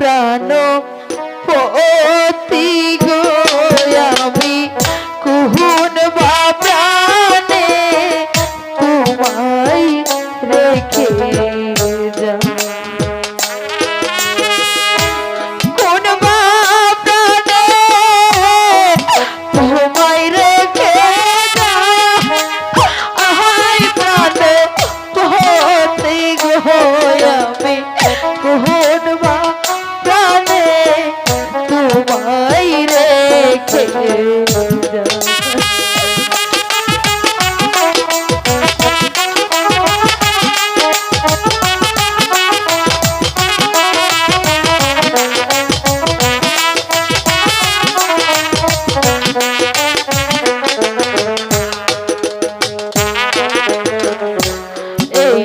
প্রাণ পতি রেখে এই